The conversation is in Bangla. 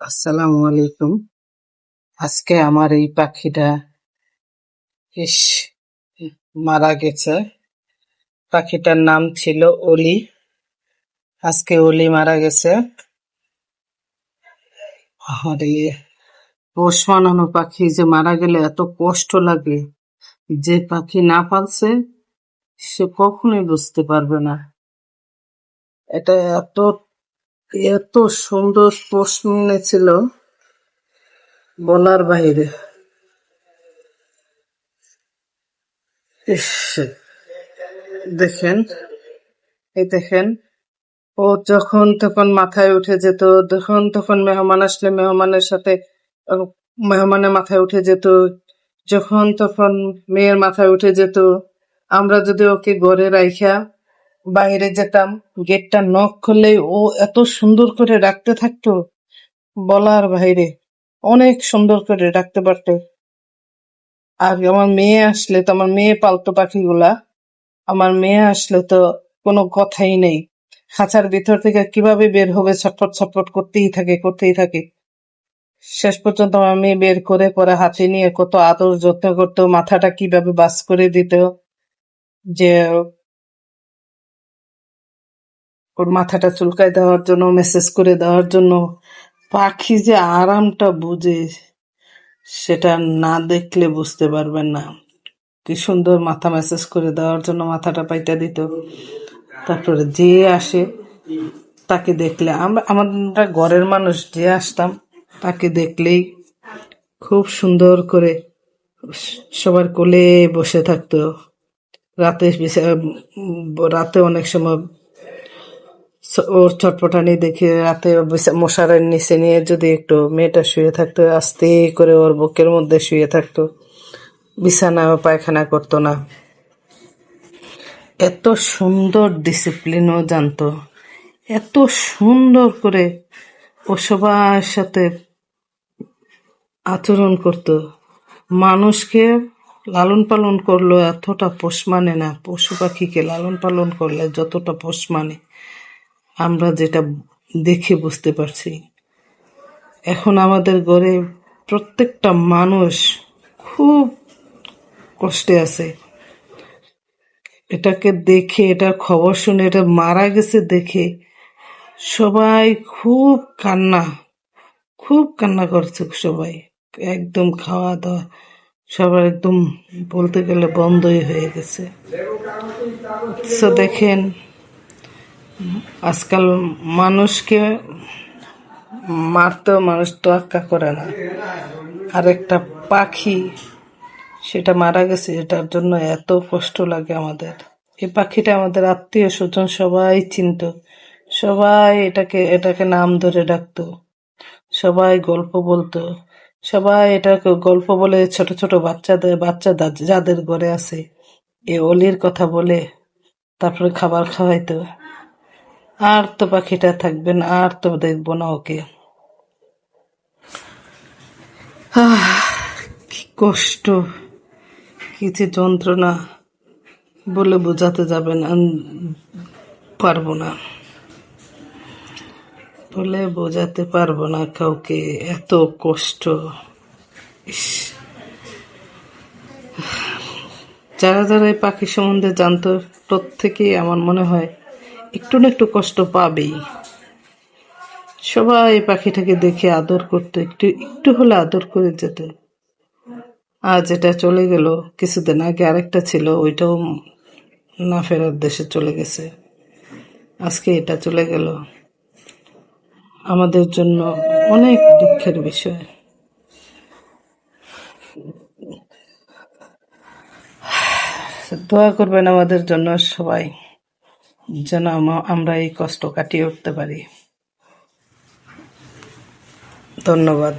আসসালামু আলাইকুম। আজকে আমার এই পাখিটা ইস মারা গেছে। পাখিটার নাম ছিল অলি। আজকে অলি মারা গেছে। আরে পোষ মানানো পাখি যে মারা গেলে এত কষ্ট লাগে। যে পাখি না পালছে, সে কখনোই বুঝতে পারবে না। এটা এত এত সুন্দর পোষ ছিল বলার বাহিরে। দেখেন, এই দেখেন, ও যখন তখন মাথায় উঠে যেত, যখন তখন মেহমান আসলে মেহমানের সাথে মেহমানের মাথায় উঠে যেত, যখন তখন মেয়ের মাথায় উঠে যেত, আমরা যদি ওকে গড়ে রাইখা বাইরে যেতাম, গেটটা নক খুললেই ও এত সুন্দর করে রাখতে থাকতো, বলার বাইরে। অনেক সুন্দর করে রাখতে পারতো। আর আমার মেয়ে আসলে তো, আমার মেয়ে পালতো পাখিগুলা। আমার মেয়ে আসলে তো কোনো কথাই নেই। খাঁচার ভিতর থেকে কীভাবে বের হবে, ছটফট ছটফট করতেই থাকে করতেই থাকে। শেষ পর্যন্ত আমার মেয়ে বের করে পরে হাতে নিয়ে কত আদর যত্ন করতো, মাথাটা কীভাবে বাস করে দিত, যে ওর মাথাটা চুলকায় দেওয়ার জন্য, মেসেজ করে দেওয়ার জন্য। পাখি যে আরামটা বুঝে, সেটা না দেখলে বুঝতে পারবেন না। কি সুন্দর মাথা মেসেজ করে দেওয়ার জন্য মাথাটা পাইটা দিত। তারপরে যে আসে, তাকে দেখলে আমরা আমরা ঘরের মানুষ যে আসতাম, তাকে দেখলেই খুব সুন্দর করে সবার কোলে বসে থাকতো। রাতে রাতে অনেক সময় ওর ছটপটানি দেখে রাতে মশারের নিচে নিয়ে যদি একটু মেয়েটা শুয়ে থাকতো, আস্তে করে ওর বুকের মধ্যে শুয়ে থাকতো। বিছানা পায়খানা করতো না। এত সুন্দর ডিসিপ্লিনও জানতো। এত সুন্দর করে ও সবার সাথে আচরণ করত। মানুষকে লালন পালন করল এতটা পোষ মানে না। পশু পাখিকে লালন পালন করলে যতটা পোষ মানে। আমরা যেটা দেখে বুঝতে পারছি। এখন আমাদের ঘরে প্রত্যেকটা মানুষ খুব কষ্টে আছে। এটাকে দেখে, এটা খবর শুনে, এটা মারা গেছে দেখে সবাই খুব কান্না খুব কান্না করছে সবাই। একদম খাওয়া দাওয়া, সবার একদম বলতে গেলে বন্ধই হয়ে গেছে। তো দেখেন আজকাল মানুষকে মারতেও মানুষ তো তোয়াক্কা করে না। আর একটা পাখি, সেটা মারা গেছে, এটার জন্য এত কষ্ট লাগে আমাদের। এই পাখিটা আমাদের আত্মীয় স্বজন সবাই চিনতো। সবাই এটাকে এটাকে নাম ধরে ডাকতো। সবাই গল্প বলতো। সবাই এটাকে গল্প বলে ছোট ছোট বাচ্চাদের, বাচ্চা যাদের ঘরে আছে। এ অলির কথা বলে তারপরে খাবার খাওয়াইতো। আর তো পাখিটা থাকবে না, আর তো দেখব না ওকে। কি কষ্ট, কি যে যন্ত্রণা, বলে বোঝাতে যাবে না পারব না। বলে বোঝাতে পারব না কাউকে, এত কষ্ট। যারা যারা এই পাখি সম্বন্ধে জানতো, প্রত্যেকেই আমার মনে হয় একটু না একটু কষ্ট পাবেই। সবাই পাখিটাকে দেখে আদর করতো, একটু একটু হলে আদর করে যেত। আজ এটা চলে গেল, কিছুদিন আগে আরেকটা ছিল, ওইটাও না ফেরার দেশে চলে গেছে। আজকে এটা চলে গেল। আমাদের জন্য অনেক দুঃখের বিষয়। দোয়া করবেন আমাদের জন্য সবাই। যেন আমরা এই কষ্ট কাটিয়ে উঠতে পারি। ধন্যবাদ।